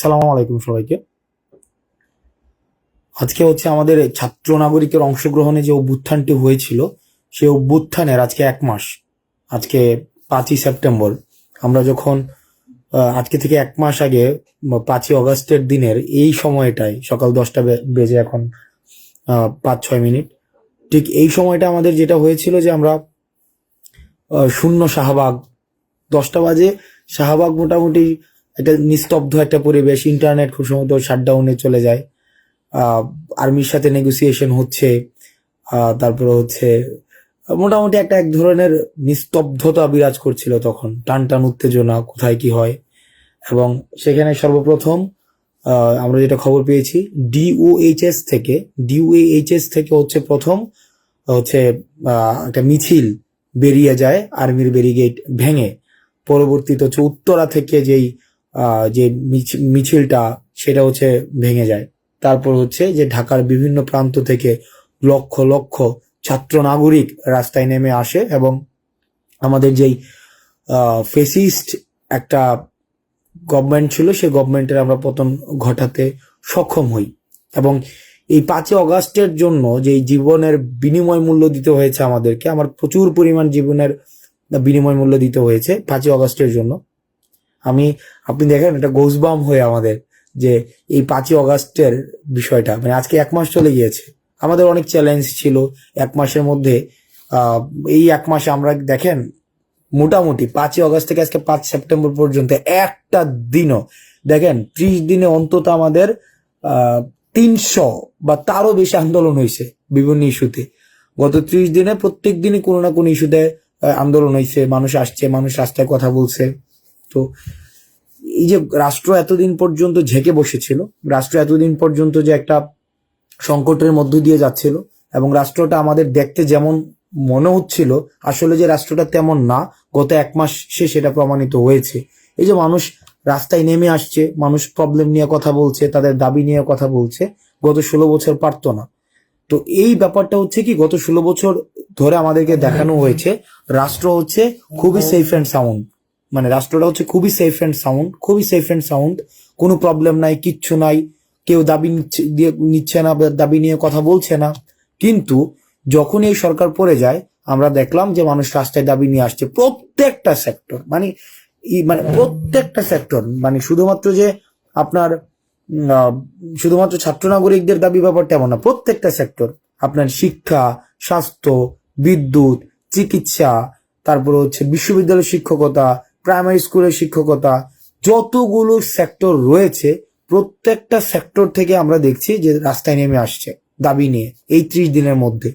সালাম আলাইকুম সবাইকে। আজকে হচ্ছে আমাদের ছাত্র নাগরিকের অংশগ্রহণে যে অভ্যুত্থানটি হয়েছিল, সেই অভ্যুত্থানের আজকে এক মাস, আজকে পাঁচই সেপ্টেম্বর। আমরা যখন আজকে থেকে এক মাস আগে পাঁচই অগস্টের দিনের এই সময়টায়, সকাল দশটা বেজে এখন পাঁচ ছয় মিনিট, ঠিক এই সময়টা আমাদের যেটা হয়েছিল যে আমরা শূন্য শাহবাগ, দশটা বাজে শাহবাগ মোটামুটি একটা নিস্তব্ধ একটা পরিবেশ ইন্টারনেট খুব সম্ভবত শাটডাউনে চলে যায়। আর্মির সাথে নেগোসিয়েশন হচ্ছে তারপরে হচ্ছে, মোটামুটি একটা এক ধরনের নিস্তব্ধতা বিরাজ করছিল তখন। টান টান উত্তেজনা, কোথায় কি হয়। এবং সেখানে সর্বপ্রথম আমরা যেটা খবর পেয়েছি ডিওএইচএস থেকে ডিওএইচএস থেকে হচ্ছে প্রথম, হচ্ছে একটা মিছিল বেরিয়ে যায় আর্মির ব্যারিগেড ভেঙে। পরবর্তীতে হচ্ছে উত্তরা থেকে যেই যে মিছ- মিছিলটা, সেটা হচ্ছে ভেঙে যায়। তারপর হচ্ছে যে ঢাকার বিভিন্ন প্রান্ত থেকে লক্ষ লক্ষ ছাত্র নাগরিক রাস্তায় নেমে আসে এবং আমাদের যেই ফেসিস্ট একটা গভর্নমেন্ট ছিল, সেই গভর্নমেন্টের আমরা পতন ঘটাতে সক্ষম হই। এবং এই পাঁচই অগাস্টের জন্য যে জীবনের বিনিময় মূল্য দিতে হয়েছে আমাদেরকে, আমার প্রচুর পরিমাণ জীবনের বিনিময় মূল্য দিতে হয়েছে পাঁচই অগাস্টের জন্য। আমি, আপনি দেখেন এটা গোসবাম হয়ে আমাদের, যে এই পাঁচই অগাস্টের বিষয়টা মানে আজকে এক মাস চলে গিয়েছে। আমাদের অনেক চ্যালেঞ্জ ছিল এক মাসের মধ্যে। এই এক মাসে আমরা দেখেন, মোটামুটি পাঁচই অগস্ট থেকে আজকে পাঁচ সেপ্টেম্বর পর্যন্ত একটা দিনও, দেখেন, ত্রিশ দিনে অন্তত আমাদের তিনশো বা তারও বেশি আন্দোলন হয়েছে বিভিন্ন ইস্যুতে। গত ত্রিশ দিনে প্রত্যেক দিনই কোনো না কোনো ইস্যুতে আন্দোলন হয়েছে, মানুষ আসছে, মানুষ রাস্তায় কথা বলছে। তো এই যে রাষ্ট্র এতদিন পর্যন্ত ঝেঁকে বসেছিল, রাষ্ট্র এতদিন পর্যন্ত যে একটা সংকটের মধ্য দিয়ে যাচ্ছিল এবং রাষ্ট্রটা আমাদের দেখতে যেমন মনে হচ্ছিল, আসলে যে রাষ্ট্রটা তেমন না, গত এক মাস সে সেটা প্রমাণিত হয়েছে। এই যে মানুষ রাস্তায় নেমে আসছে, মানুষ প্রবলেম নিয়ে কথা বলছে, তাদের দাবি নিয়ে কথা বলছে, গত ষোলো বছর পারতো না। তো এই ব্যাপারটা হচ্ছে কি, গত ষোলো বছর ধরে আমাদেরকে দেখানো হয়েছে, রাষ্ট্র হচ্ছে খুবই সেফ অ্যান্ড সাউন্ড মানে রাষ্ট্রটা হচ্ছে খুবই সেফ অ্যান্ড সাউন্ড খুবই সেফ অ্যান্ড সাউন্ড কোনো প্রবলেম নাই, কিচ্ছু নাই, কেউ দাবি নিচ্ছে না দাবি নিয়ে কথা বলছে না। কিন্তু যখন এই সরকার পড়ে যায়, আমরা দেখলাম যে মানুষ রাস্তায় দাবি নিয়ে আসছে প্রত্যেকটা সেক্টর মানে মানে প্রত্যেকটা সেক্টর মানে শুধুমাত্র যে আপনার শুধুমাত্র ছাত্র নাগরিকদের দাবি ব্যাপারটা এমন না, প্রত্যেকটা সেক্টর আপনার শিক্ষা, স্বাস্থ্য, বিদ্যুৎ, চিকিৎসা, তারপর হচ্ছে বিশ্ববিদ্যালয় শিক্ষকতা প্রাইমারি স্কুলের শিক্ষকতা, যতগুলো সেক্টর রয়েছে, প্রত্যেকটা সেক্টর থেকে আমরা দেখছি যে রাস্তায় নেমে আসছে, দাবি নিয়ে, এই ত্রিশ দিনের মধ্যে।